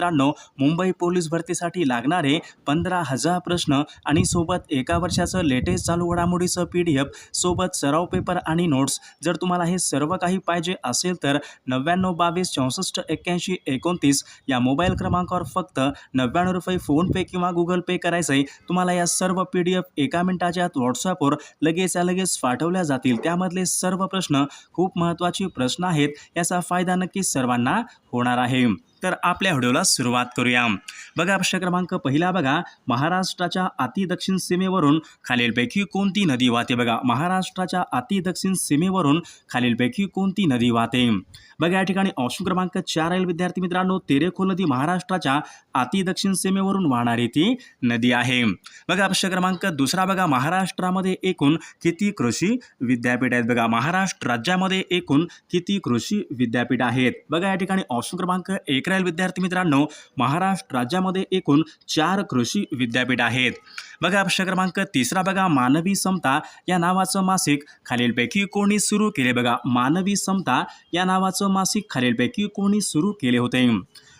मित्रांनो मुंबई पोलीस भरतीसाठी लागणारे पंधरा हजार प्रश्न आणि सोबत एका वर्षाचं लेटेस्ट चालू घडामोडीचं पी डी एफ सोबत सराव पेपर आणि नोट्स. जर तुम्हाला हे सर्व काही पाहिजे असेल तर नव्याण्णव बावीस चौसष्ट एक्क्याऐंशी एकोणतीस या मोबाईल क्रमांकावर फक्त नव्याण्णव रुपये फोनपे किंवा गुगल पे करायचं आहे तुम्हाला या सर्व पी डी एफ एका मिनिटाच्या आत व्हॉट्सअपवर लगेच लगेच पाठवल्या जातील. त्यामधले सर्व प्रश्न खूप महत्त्वाचे प्रश्न आहेत याचा फायदा नक्की सर्वांना होणार आहे. तर आपल्या व्हिडिओला सुरुवात करूया. बघा प्रश्न क्रमांक पहिला बघा. महाराष्ट्राच्या अति दक्षिण सीमेवरून खालीलपैकी कोणती नदी वाहते? बघा महाराष्ट्राच्या अति दक्षिण सीमेवरून खालीलपैकी कोणती नदी वाहते? बघा या ठिकाणी ऑप्शन क्रमांक चार आहे विद्यार्थी मित्रांनो. तेरेखोल नदी महाराष्ट्राच्या अति दक्षिण सीमेवरून वाहणारी ती नदी आहे. बघा प्रश्न क्रमांक दुसरा बघा. महाराष्ट्रामध्ये एकूण किती कृषी विद्यापीठ आहेत? बघा महाराष्ट्र राज्यामध्ये एकूण किती कृषी विद्यापीठ आहेत? बघा या ठिकाणी ऑप्शन क्रमांक एक राहील विद्यार्थी मित्रांनो. महाराष्ट्र राज्यामध्ये एकूण चार कृषी विद्यापीठ आहेत. बघा प्रश्न क्रमांक तिसरा बघा. मानवी समता या नावाचं मासिक खालीलपैकी कोणी सुरू केले? बघा मानवी समता या नावाचं मासिक खालीलपैकी कोणी सुरू केले होते.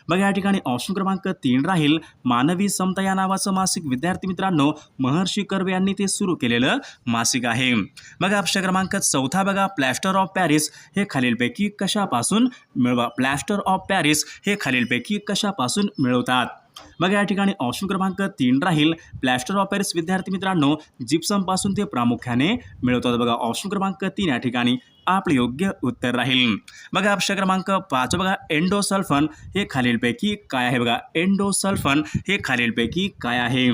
बघा या ठिकाणी ऑप्शन क्रमांक तीन राहील. मानवी समता या नावाचं मासिक विद्यार्थी मित्रांनो महर्षी कर्वे यांनी ते सुरू केलेलं मासिक आहे. बघा ऑप्शन क्रमांक चौथा बघा प्लॅस्टर ऑफ पॅरिस हे खालीलपैकी कशापासून मिळवा प्लॅस्टर ऑफ पॅरिस हे खालीलपैकी कशापासून मिळवतात? बघा या ठिकाणी ऑप्शन क्रमांक तीन राहील. प्लॅस्टर ऑफ पॅरिस विद्यार्थी मित्रांनो जिप्समपासून ते प्रामुख्याने मिळवतात. बघा ऑप्शन क्रमांक तीन या ठिकाणी. आपले योग्य उत्तर राहील. बघा ऑप्शन क्रमांक पाच. बघा एंडोसल्फन हे खालीलपैकी काय आहे? बघा एंडोसल्फन हे खालीलपैकी काय आहे?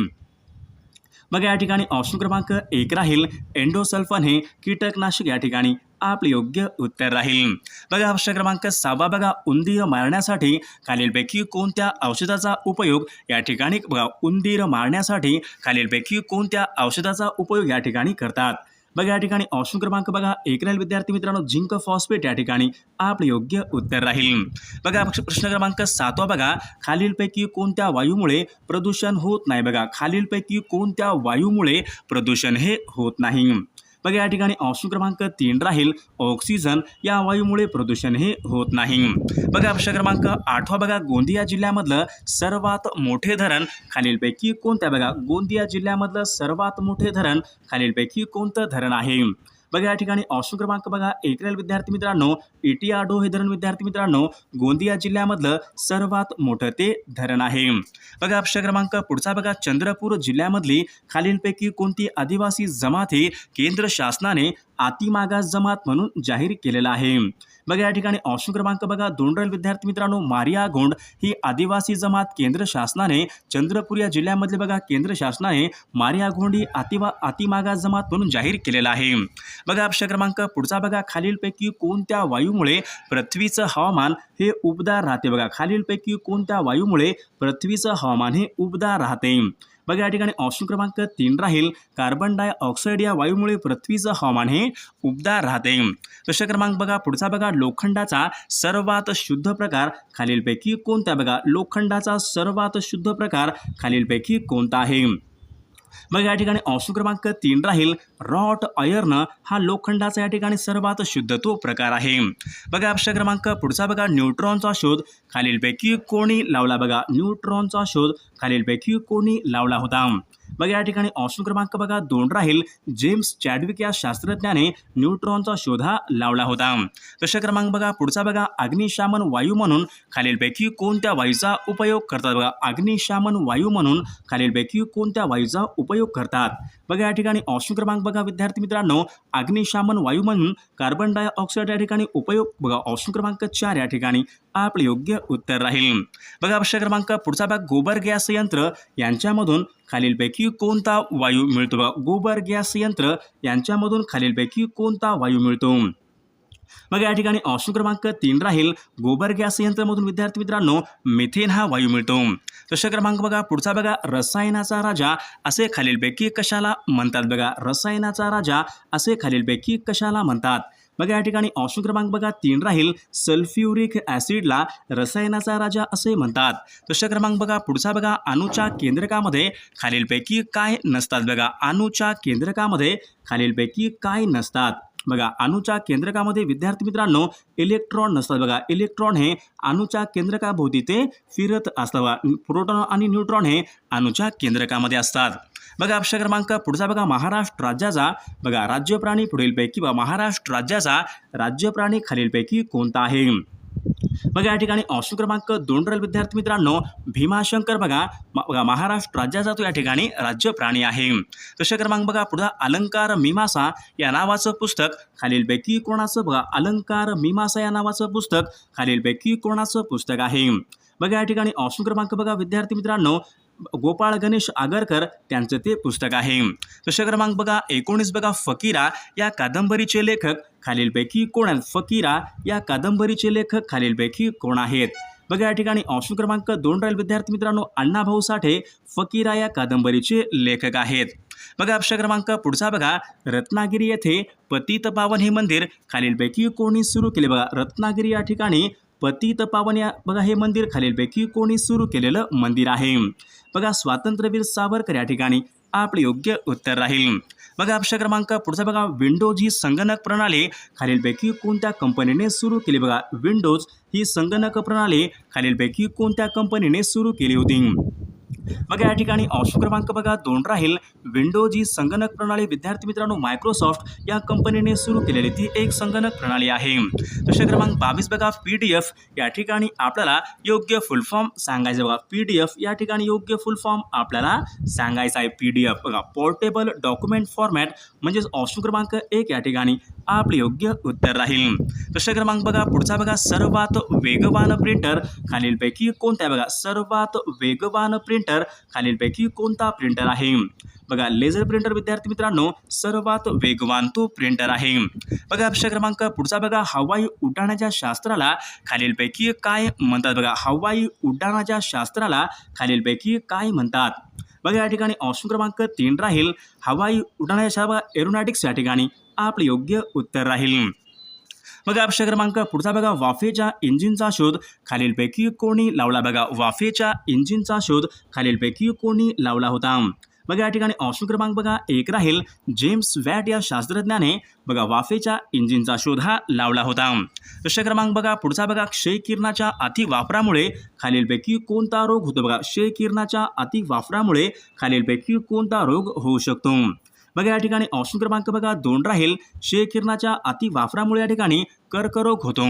बघा या ठिकाणी ऑप्शन क्रमांक एक राहील. एंडोसल्फन हे कीटकनाशक या ठिकाणी आपले योग्य उत्तर राहील. बघा ऑप्शन क्रमांक सहावा. बघा उंदीर मारण्यासाठी खालीलपैकी कोणत्या औषधाचा उपयोग या ठिकाणी बघा उंदीर मारण्यासाठी खालीलपैकी कोणत्या औषधाचा उपयोग या ठिकाणी करतात? बघा या ठिकाणी ऑप्शन क्रमांक बघा. एक राहील विद्यार्थी मित्रांनो झिंक फॉस्फेट या ठिकाणी आपले योग्य उत्तर राहील. बघा प्रश्न क्रमांक सातवा बघा. खालीलपैकी कोणत्या वायूमुळे प्रदूषण होत नाही? बघा खालीलपैकी कोणत्या वायूमुळे प्रदूषण हे होत नाही? मग या ठिकाणी ऑप्शन क्रमांक तीन राहील. ऑक्सिजन या वायूमुळे प्रदूषण हे होत नाही. बघा प्रश्न क्रमांक आठवा बघा. गोंदिया जिल्ह्यामधलं सर्वात मोठे धरण खालीलपैकी कोणत्या बघा गोंदिया जिल्ह्यामधलं सर्वात मोठे धरण खालीलपैकी कोणतं धरण आहे? बघा या ठिकाणी ऑप्शन क्रमांक बघा. एक विद्यार्थी मित्रांनो इटियाडो हे धरण विद्यार्थी मित्रांनो गोंदिया जिल्ह्यामधलं सर्वात मोठं ते धरण आहे. बघा ऑप्शन क्रमांक पुढचा बघा. चंद्रपूर जिल्ह्यामधली खालीलपैकी कोणती आदिवासी जमात ही केंद्र शासनाने अतिमागास जमात म्हणून जाहीर केलेला आहे. बघा या ठिकाणी ऑप्शन क्रमांक बघा. दोन विद्यार्थी मित्रांनो मारिया गोंड ही आदिवासी जमात केंद्र शासनाने चंद्रपूर या जिल्ह्यामधले बघा केंद्र शासनाने मारिया गोंड ही अतिवा अतिमागास जमात म्हणून जाहीर केलेला आहे. बघा ऑप्शन क्रमांक पुढचा बघा. खालीलपैकी कोणत्या वायूमुळे पृथ्वीचं हवामान हे उबदार राहते? बघा खालीलपैकी कोणत्या वायूमुळे पृथ्वीचं हवामान हे उबदार राहते? बघा या ठिकाणी ऑप्शन क्रमांक तीन राहील. कार्बन डायऑक्साईड या वायूमुळे पृथ्वीचं हवामान हे उबदार राहते. प्रश्न क्रमांक बघा पुढचा बघा लोखंडाचा सर्वात शुद्ध प्रकार खालीलपैकी कोणता बघा लोखंडाचा सर्वात शुद्ध प्रकार खालीलपैकी कोणता आहे? मग या ठिकाणी ऑप्शन क्रमांक तीन राहील. रॉट अयर्न हा लोखंडाचा या ठिकाणी सर्वात शुद्ध तो प्रकार आहे. बघा ऑप्शन क्रमांक पुढचा बघा न्यूट्रॉनचा शोध. खालीलपैकी कोणी लावला बघा न्यूट्रॉनचा शोध. खालीलपैकी कोणी लावला होता. बघा या ठिकाणी ऑप्शन क्रमांक बघा दोन राहील. जेम्स चॅडविक या शास्त्रज्ञाने न्यूट्रॉनचा शोधा लावला होता. प्रश्न क्रमांक बघा पुढचा बघा अग्निशामन वायू म्हणून खालीलपैकी कोणत्या वायूचा उपयोग करतात? बघा अग्निशामन वायू म्हणून खालीलपैकी कोणत्या वायूचा उपयोग करतात? बघा या ठिकाणी ऑप्शन क्रमांक बघा विद्यार्थी मित्रांनो अग्निशामन वायू म्हणून कार्बन डायऑक्साईड या ठिकाणी उपयोग बघा ऑप्शन क्रमांक चार या ठिकाणी आपले योग्य उत्तर राहील. बघा प्रश्न क्रमांक पुढचा भाग गोबर गॅस यंत्र यांच्यामधून खालीलपैकी कोणता वायू मिळतो? बघा गोबर गॅस यंत्र यांच्यामधून खालीलपैकी कोणता वायू मिळतो? मग या ठिकाणी ऑप्शन क्रमांक तीन राहील. गोबर गॅस यंत्रामधून विद्यार्थी मित्रांनो मिथेन हा वायू मिळतो. प्रश्न क्रमांक बघा पुढचा बघा रसायनाचा राजा असे खालीलपैकी कशाला म्हणतात? बघा रसायनाचा राजा असे खालीलपैकी कशाला म्हणतात? मग या ठिकाणी ऑप्शन क्रमांक बघा तीन राहील. सल्फ्युरिक ॲसिडला रसायनाचा राजा असे म्हणतात. प्रश्न क्रमांक बघा पुढचा बघा अणूच्या केंद्रकामध्ये खालीलपैकी काय नसतात बघा. अणूच्या केंद्रकामध्ये खालीलपैकी काय नसतात. बघा अणूच्या केंद्रकामध्ये विद्यार्थी मित्रांनो इलेक्ट्रॉन नसतात बघा. इलेक्ट्रॉन हे अणूच्या केंद्रकाभोवती ते फिरत असतात प्रोटॉन आणि न्यूट्रॉन हे अणूच्या केंद्रकामध्ये असतात. बघा अक्षर क्रमांक पुढचा बघा महाराष्ट्र राज्याचा बघा राज्य प्राणी पुढीलपैकी बघा महाराष्ट्र राज्याचा राज्य प्राणी खालीलपैकी कोणता आहे? बघा या ठिकाणी ऑप्शन क्रमांक दोन राहील विद्यार्थी मित्रांनो. भीमाशंकर बघा म- बघा महाराष्ट्र राज्याचा तो या ठिकाणी राज्य प्राणी आहे. प्रश्न क्रमांक बघा पुढा अलंकार मीमांसा या नावाचं पुस्तक. खालीलपैकी कोणाचं बघा अलंकार मीमासा या नावाचं पुस्तक. खालीलपैकी कोणाचं पुस्तक आहे? बघा या ठिकाणी ऑप्शन क्रमांक बघा विद्यार्थी मित्रांनो. गोपाळ गणेश आगरकर त्यांचं ते पुस्तक आहे. प्रश्न क्रमांक बघा एकोणीस बघा फकीरा या कादंबरीचे लेखक. खालीलपैकी कोण आहेत? फकीरा या कादंबरीचे लेखक. खालीलपैकी कोण आहेत? बघा या ठिकाणी ऑप्शन क्रमांक दोन राहील. विद्यार्थी मित्रांनो अण्णाभाऊ साठे फकीरा या कादंबरीचे लेखक आहेत. बघा ऑप्शन क्रमांक पुढचा बघा रत्नागिरी येथे पतित पावन हे मंदिर. खालीलपैकी कोणी सुरू केले? बघा रत्नागिरी या ठिकाणी पतित पावन या बघा हे मंदिर. खालीलपैकी कोणी सुरू केलेलं मंदिर आहे. बघा स्वातंत्र्यवीर सावरकर या ठिकाणी आपले योग्य उत्तर राहील. बघा अक्षर क्रमांक पुढचा बघा विंडोज ही संगणक प्रणाली. खालीलपैकी कोणत्या कंपनीने सुरू केली? बघा विंडोज ही संगणक प्रणाली. खालीलपैकी कोणत्या कंपनीने सुरू केली होती? बघा या ठिकाणी ऑप्शन क्रमांक बघा दोन राहील. विंडो जी संगणक प्रणाली विद्यार्थी मित्रांनो मायक्रोसॉफ्ट या कंपनीने सुरू केलेली ती एक संगणक प्रणाली आहे. प्रश्न क्रमांक बावीस बघा पी डी एफ. या ठिकाणी आपल्याला योग्य फुल फॉर्म सांगायचं बघा. पी डी एफ या ठिकाणी योग्य फुल फॉर्म आपल्याला सांगायचा आहे पी डी एफ. बघा पोर्टेबल डॉक्युमेंट फॉर्मॅट म्हणजेच ऑप्शन क्रमांक एक या ठिकाणी आपले योग्य उत्तर राहील. प्रश्न क्रमांक बघा पुढचा बघा सर्वात वेगवान प्रिंटर. खालीलपैकी कोणता आहे बघा सर्वात वेगवान प्रिंटर? खालीलपैकी कोणता प्रिंटर आहे? बघा लेझर प्रिंटर विद्यार्थी मित्रांनो सर्वात वेगवान तो प्रिंटर आहे. बघा प्रश्न क्रमांक पुढचा बघा हवाई उड्डाणाच्या शास्त्राला खालीलपैकी काय म्हणतात? बघा हवाई उड्डाणाच्या शास्त्राला खालीलपैकी काय म्हणतात? बघा या ठिकाणी ऑप्शन क्रमांक तीन राहील. हवाई उड्डाणाच्या शास्त्र एरोनॉटिक्स या ठिकाणी आपले योग्य उत्तर राहील. बघा ऑप्शन क्रमांक. पुढचा बघा वाफेच्या इंजिनचा शोध. खालीलपैकी कोणी लावला? बघा वाफेच्या इंजिनचा शोध. खालीलपैकी कोणी लावला होता? बघा या ठिकाणी ऑप्शन क्रमांक बघा एक राहील. जेम्स वॅट या शास्त्रज्ञाने बघा वाफेच्या इंजिनचा शोध हा लावला होता. प्रश्न क्रमांक बघा पुढचा बघा क्षय किरणाच्या अति वापरामुळे खालीलपैकी कोणता रोग होतो? बघा क्षय किरणाच्या अति वापरामुळे खालीलपैकी कोणता रोग होऊ शकतो? बघा या ठिकाणी ऑप्शन क्रमांक बघा दोन राहील. क्षय किरणाच्या अति वापरामुळे या ठिकाणी कर्करोग होतो.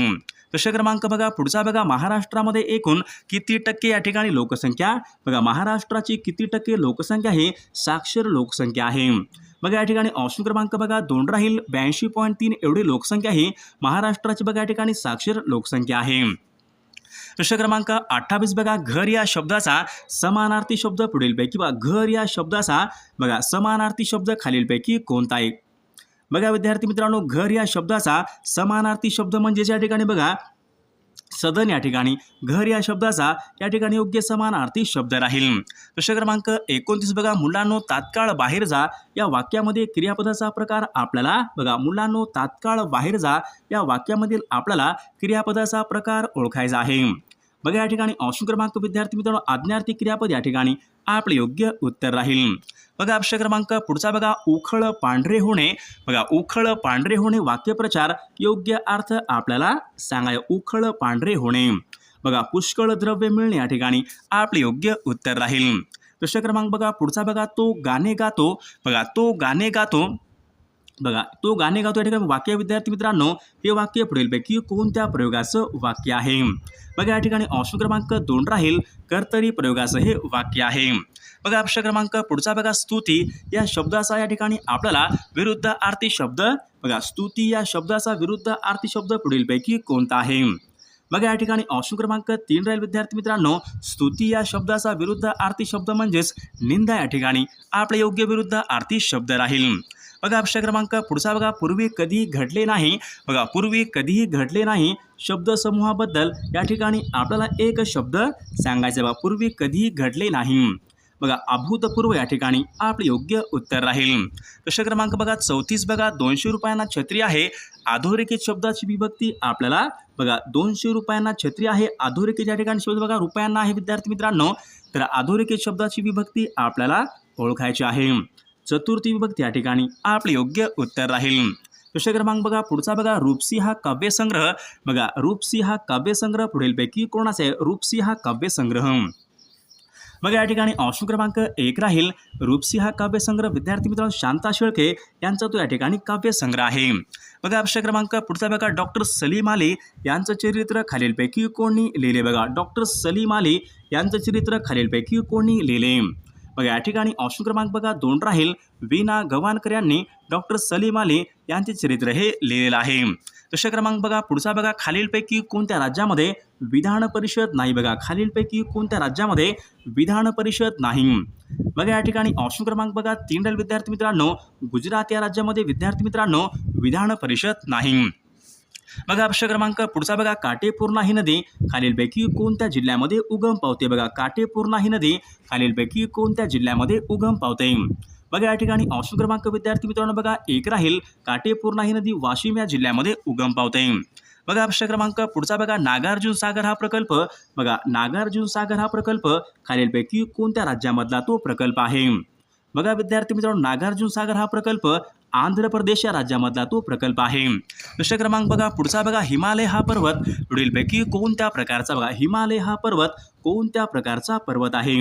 प्रश्न क्रमांक बघा पुढचा बघा महाराष्ट्रामध्ये एकूण किती टक्के या ठिकाणी लोकसंख्या? बघा महाराष्ट्राची किती टक्के लोकसंख्या ही साक्षर लोकसंख्या आहे. बघा या ठिकाणी ऑप्शन क्रमांक बघा दोन राहील. ब्याऐंशी पॉईंट तीन एवढी लोकसंख्या ही महाराष्ट्राची बघा या ठिकाणी साक्षर लोकसंख्या आहे. प्रश्न क्रमांक अठ्ठावीस बघा घर या शब्दाचा समानार्थी शब्द पुढीलपैकी बघा. घर या शब्दाचा बघा समानार्थी शब्द खालीलपैकी कोणता आहे बघा विद्यार्थी मित्रांनो घर या शब्दाचा समानार्थी शब्द म्हणजेच या ठिकाणी बघा सदन या ठिकाणी. घर या शब्दाचा या ठिकाणी योग्य समानार्थी शब्द राहील. प्रश्न क्रमांक एकोणतीस बघा मुलांनो तात्काळ बाहेर जा. या वाक्यामध्ये क्रियापदाचा प्रकार आपल्याला बघा मुलांनो तात्काळ बाहेर जा. या वाक्यामधील आपल्याला क्रियापदाचा प्रकार ओळखायचा आहे. बघा या ठिकाणी अंश क्रमांक विद्यार्थी मित्रांनो आज्ञार्थी क्रियापद या ठिकाणी आपले योग्य उत्तर राहील. बघा ऑप्शन क्रमांक पुढचा बघा उखळ पांढरे होणे. बघा उखळ पांढरे होणे वाक्यप्रचार योग्य अर्थ आपल्याला सांगाय उखळ पांढरे होणे. बघा पुष्कळ द्रव्य मिळणे या ठिकाणी आपले योग्य उत्तर राहील. प्रश्न क्रमांक बघा पुढचा बघा तो गाणे गातो. बघा तो गाणे गातो. बघा तो गाणे गातो या ठिकाणी वाक्य विद्यार्थी मित्रांनो हे वाक्य पुढीलपैकी कोणत्या प्रयोगाचं वाक्य आहे? बघा या ठिकाणी ऑप्शन क्रमांक दोन राहील. कर्तरी प्रयोगाचं हे वाक्य आहे. बघा ऑप्शन क्रमांक पुढचा बघा स्तुती. या शब्दाचा या ठिकाणी आपल्याला विरुद्ध आरती शब्द बघा स्तुती या शब्दाचा विरुद्ध आरती शब्द पुढीलपैकी कोणता आहे? बघा या ठिकाणी ऑप्शन क्रमांक तीन राहील विद्यार्थी मित्रांनो. स्तुती या शब्दाचा विरुद्ध आरती शब्द म्हणजेच निंदा या ठिकाणी. आपले योग्य विरुद्ध आरती शब्द राहील. बघा प्रश्न क्रमांक पुढचा बघा. पूर्वी कधी घडले नाही. बघा पूर्वी कधीही घडले नाही शब्दसमूहाबद्दल या ठिकाणी आपल्याला एक शब्द सांगायचा बघा. पूर्वी कधीही घडले नाही. बघा अभूतपूर्व या ठिकाणी आपले योग्य उत्तर राहील. प्रश्न क्रमांक बघा चौतीस बघा. दोनशे रुपयांना छत्री आहे. अधोरेखित शब्दाची विभक्ती आपल्याला बघा दोनशे रुपयांना छत्री आहे. अधोरेखित या ठिकाणी शब्द बघा रुपयांना आहे विद्यार्थी मित्रांनो. तर अधोरेखित शब्दाची विभक्ती आपल्याला ओळखायची आहे. चतुर्थी विभक्ती या ठिकाणी. आपले योग्य उत्तर राहील. प्रश्न क्रमांक बघा पुढचा बघा रूपसी हा काव्यसंग्रह बघा रूपसी हा काव्यसंग्रह पुढीलपैकी कोणाचा आहे? रूपसी हा काव्यसंग्रह मग या ठिकाणी ऑप्शन क्रमांक एक राहील. रूपसी हा काव्यसंग्रह विद्यार्थी मित्रांनो शांता शेळके यांचा तो या ठिकाणी काव्यसंग्रह आहे. बघा प्रश्न क्रमांक पुढचा बघा डॉक्टर सलीम आली यांचं चरित्र खालीलपैकी कोणी लिहिले? बघा डॉक्टर सलीम आली यांचं चरित्र खालीलपैकी कोणी लिहिले? बघा या ठिकाणी ऑप्शन क्रमांक बघा दोन राहील. वीणा गवाणकर यांनी डॉक्टर सलीम अली यांचे चरित्र हे लिहिलेलं आहे. प्रश्न क्रमांक बघा पुढचा बघा खालीलपैकी कोणत्या राज्यामध्ये विधान परिषद नाही बघा खालीलपैकी कोणत्या राज्यामध्ये विधान परिषद नाही? बघा या ठिकाणी ऑप्शन क्रमांक बघा तीन राहील विद्यार्थी मित्रांनो गुजरात या राज्यामध्ये विद्यार्थी मित्रांनो विधान परिषद नाही. बघा प्रश्न क्रमांक पुढचा बघा काटेपूर्णा ही नदी खालीलपैकी कोणत्या जिल्ह्यामध्ये उगम पावते? बघा काटेपूर्णा ही नदी खालीलपैकी कोणत्या जिल्ह्यामध्ये उगम पावते? बघा या ठिकाणी ऑप्शन क्रमांक विद्यार्थी मित्रांनो बघा एक राहील. काटेपूर्णा ही नदी वाशिम या जिल्ह्यामध्ये उगम पावते. बघा प्रश्न क्रमांक पुढचा बघा नागार्जुन सागर हा प्रकल्प. बघा नागार्जुन सागर हा प्रकल्प खालीलपैकी कोणत्या राज्यामधला तो प्रकल्प आहे? बघा विद्यार्थी मित्रांनो नागार्जुन सागर हा प्रकल्प आंध्र प्रदेश या राज्यामधला तो प्रकल्प आहे. प्रश्न क्रमांक बघा पुढचा बघा हिमालय हा पर्वत. पुढीलपैकी कोणत्या प्रकारचा बघा हिमालय हा पर्वत कोणत्या प्रकारचा पर्वत आहे?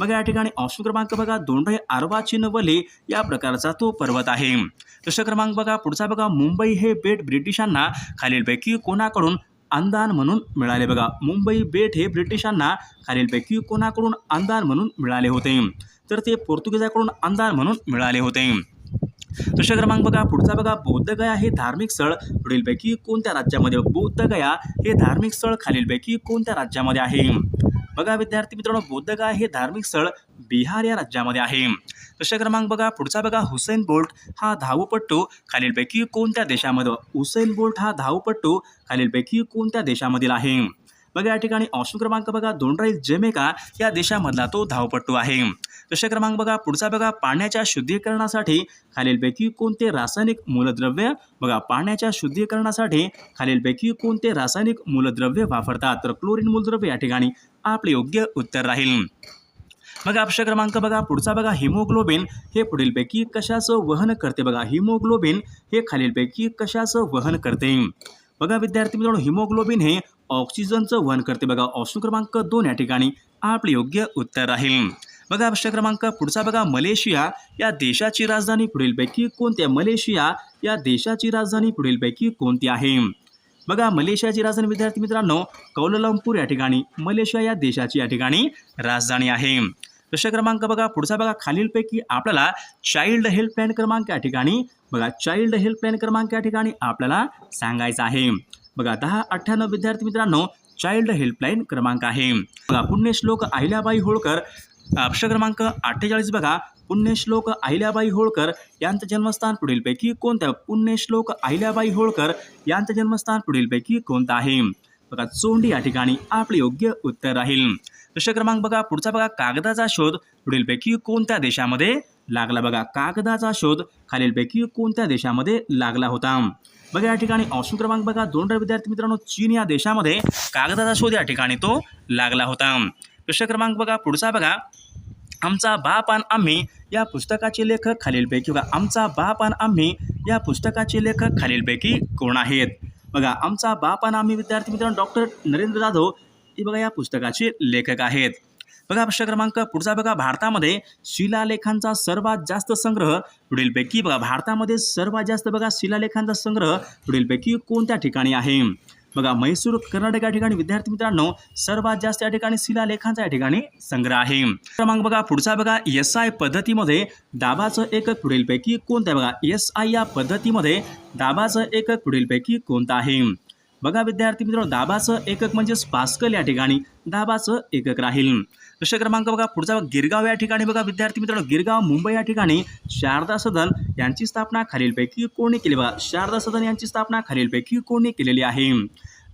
बघा या ठिकाणी ऑप्शन क्रमांक बघा दोंडे रे वले नवले या प्रकारचा तो पर्वत आहे. प्रश्न क्रमांक बघा पुढचा बघा मुंबई हे बेट ब्रिटिशांना खालीलपैकी कोणाकडून अंदान म्हणून मिळाले बघा. मुंबई बेट हे ब्रिटिशांना खालीलपैकी कोणाकडून अंदान म्हणून मिळाले होते. तर ते पोर्तुगीजाकडून अंदान म्हणून मिळाले होते. दुसरा क्रमांक बघा पुढचा बघा बौद्धगया हे धार्मिक स्थळ. पुढीलपैकी कोणत्या राज्यामध्ये? बौद्धगया हे धार्मिक स्थळ. खालीलपैकी कोणत्या राज्यामध्ये आहे? बघा विद्यार्थी मित्रांनो बौद्धगया हे धार्मिक स्थळ बिहार या राज्यामध्ये आहे. दुसरा क्रमांक बघा पुढचा बघा हुसेन बोल्ट हा धावपट्टू खालीलपैकी कोणत्या देशामध्ये? हुसेन बोल्ट हा धावपट्टू खालीलपैकी कोणत्या देशामधील आहे? बघा या ठिकाणी ऑप्शन क्रमांक बघा दोन राहील जमेका या देशामधला तो धावपट्टू आहे. प्रश्न क्रमांक बघा पुढचा बघा पाण्याच्या शुद्धीकरणासाठी खालीलपैकी कोणते रासायनिक मूलद्रव्य बघा पाण्याच्या शुद्धीकरणासाठी खालीलपैकी कोणते रासायनिक मूलद्रव्य वापरतात? तर क्लोरीन मूलद्रव्य या ठिकाणी आपले योग्य उत्तर राहील. बघा अक्षर क्रमांक बघा पुढचा बघा हिमोग्लोबिन हे पुढीलपैकी कशाचं वहन करते? बघा हिमोग्लोबिन हे खालीलपैकी कशाचं वहन करते? बघा विद्यार्थी मित्रांनो हिमोग्लोबिन हे ऑक्सिजनचं वहन करते. बघा ऑप्शन क्रमांक दोन या ठिकाणी आपले योग्य उत्तर राहील. बघा प्रश्न क्रमांक पुढचा बघा मलेशिया या देशाची राजधानी पुढीलपैकी कोणती आहे? मलेशिया या देशाची राजधानी पुढीलपैकी कोणती आहे? बघा मलेशियाची राजधानी विद्यार्थी मित्रांनो कौललंपूर या ठिकाणी मलेशिया या देशाची या ठिकाणी राजधानी आहे. प्रश्न क्रमांक बघा पुढचा बघा खालीलपैकी आपल्याला चाइल्ड हेल्पलाईन क्रमांक या ठिकाणी बघा चाइल्ड हेल्पलाईन क्रमांक या ठिकाणी आपल्याला सांगायचा आहे. बघा दहा अठ्ठ्याण्णव विद्यार्थी मित्रांनो चाइल्ड हेल्पलाईन क्रमांक आहे. बघा पुण्यश्लोक अहिल्याबाई होळकर अक्ष क्रमांक अठ्ठेचाळीस बघा. पुण्यश्लोक अहिल्याबाई होळकर यांचं जन्मस्थान पुढीलपैकी कोणत्या पुण्यश्लोक अहिल्याबाई होळकर यांचं जन्मस्थान पुढीलपैकी कोणतं आहे? बघा चोंडी या ठिकाणी आपले योग्य उत्तर राहील. प्रश्न क्रमांक बघा पुढचा बघा कागदाचा शोध पुढीलपैकी कोणत्या देशामध्ये लागला बघा. कागदाचा शोध खालीलपैकी कोणत्या देशामध्ये लागला होता? बघा या ठिकाणी ऑप्शन क्रमांक बघा. दोन विद्यार्थी मित्रांनो चीन या देशामध्ये कागदाचा शोध या ठिकाणी तो लागला होता. प्रश्न क्रमांक बघा पुढचा बघा. आमचा बाप आणि आम्ही या पुस्तकाचे लेखक खालीलपैकी बघा. आमचा बाप आणि आम्ही या पुस्तकाचे लेखक खालीलपैकी कोण आहेत? बघा आमचा बाप आणि आम्ही विद्यार्थी मित्रांनो डॉक्टर नरेंद्र जाधव हे बघा या पुस्तकाचे लेखक आहेत. बघा प्रश्न क्रमांक पुढचा बघा. भारतामध्ये शिलालेखांचा सर्वात जास्त संग्रह पुढीलपैकी बघा. भारतामध्ये सर्वात जास्त बघा शिलालेखांचा संग्रह पुढीलपैकी कोणत्या ठिकाणी आहे? बघा म्हैसूर कर्नाटक या ठिकाणी विद्यार्थी मित्रांनो सर्वात जास्त या ठिकाणी शिलालेखांचा या ठिकाणी संग्रह आहे. क्रमांक बघा पुढचा बघा. एस आय पद्धतीमध्ये दाबाचं एकक पुढीलपैकी कोणतं आहे? बघा एस आय या पद्धतीमध्ये दाबाचं एकक पुढीलपैकी कोणतं आहे? बघा विद्यार्थी मित्रांनो दाबाचं एकक म्हणजेच पास्कल या ठिकाणी दाबाचं एकक राहील. प्रश्न क्रमांक बघा पुढचा गिरगाव या ठिकाणी बघा विद्यार्थी मित्रांनो गिरगाव मुंबई या ठिकाणी शारदा सदन यांची स्थापना खालीलपैकी कोणी केली? बघा शारदा सदन यांची स्थापना खालीलपैकी कोणी केलेली आहे?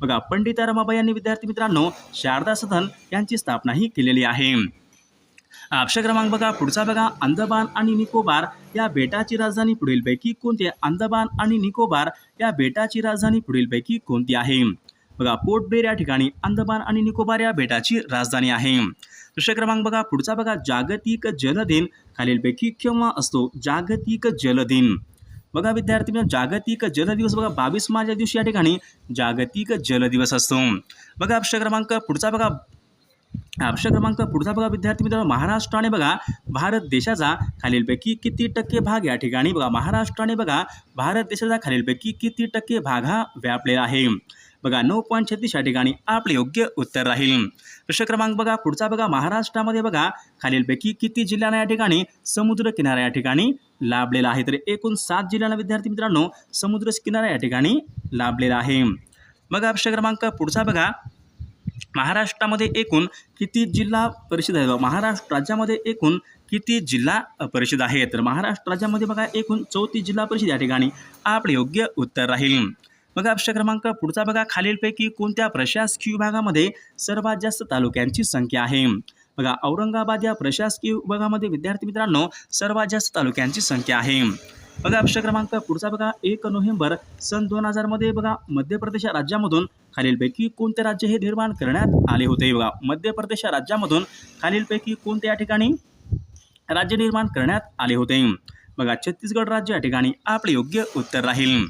बघा पंडिता रमाबाई यांनी विद्यार्थी मित्रांनो शारदा सदन यांची स्थापना ही केलेली आहे. अक्षर क्रमांक बघा पुढचा बघा अंदमान आणि निकोबार. या बेटाची राजधानी पुढीलपैकी कोणती आहे? अंदमान आणि निकोबार या बेटाची राजधानी पुढीलपैकी कोणती आहे? बघा पोर्ट ब्लेअर या ठिकाणी अंदमान आणि निकोबार या बेटाची राजधानी आहे. दुसरा क्रमांक बघा पुढचा बघा जागतिक जलदिन. खालीलपैकी केव्हा असतो? जागतिक जलदिन. बघा विद्यार्थी मित्रांनो, जागतिक जल दिवस बघा बावीस मार्च या दिवशी या ठिकाणी जागतिक जल दिवस असतो. बघा अक्षर क्रमांक पुढचा बघा अक्षर क्रमांक पुढचा बघा विद्यार्थी मित्रांनो महाराष्ट्राने बघा भारत देशाचा खालीलपैकी किती टक्के भाग या ठिकाणी बघा महाराष्ट्राने बघा भारत देशाचा खालीलपैकी किती टक्के भाग हा व्यापलेला आहे. बघा नऊ पॉईंट छत्तीस या ठिकाणी आपले योग्य उत्तर राहील. प्रश्न क्रमांक बघा पुढचा बघा महाराष्ट्रामध्ये बघा खालीलपैकी किती जिल्ह्यांना या ठिकाणी समुद्र किनारा या ठिकाणी लाभलेला आहे. तर एकूण सात जिल्ह्यांना विद्यार्थी मित्रांनो समुद्र किनारा या ठिकाणी लाभलेला आहे. बघा प्रश्न क्रमांक पुढचा बघा महाराष्ट्रामध्ये एकूण किती जिल्हा परिषद आहे महाराष्ट्र राज्यामध्ये एकूण किती जिल्हा परिषद आहेत? तर महाराष्ट्र राज्यामध्ये बघा एकूण चौतीस जिल्हा परिषद या ठिकाणी आपले योग्य उत्तर राहील. मग अक्षर क्रमांक पुढचा बघा. खालीलपैकी कोणत्या प्रशासकीय विभागामध्ये सर्वात जास्त तालुक्यांची संख्या आहे? बघा औरंगाबाद या प्रशासकीय विभागामध्ये विद्यार्थी मित्रांनो सर्वात जास्त तालुक्यांची संख्या आहे. बघा अक्षर क्रमांक पुढचा बघा. एक नोव्हेंबर सन दोन हजारमध्ये बघा मध्य प्रदेश राज्यामधून खालीलपैकी कोणते राज्य हे निर्माण करण्यात आले होते? बघा मध्य प्रदेश राज्यामधून खालीलपैकी कोणत्या या ठिकाणी राज्य निर्माण करण्यात आले होते? बघा छत्तीसगड राज्य या ठिकाणी आपले योग्य उत्तर राहील.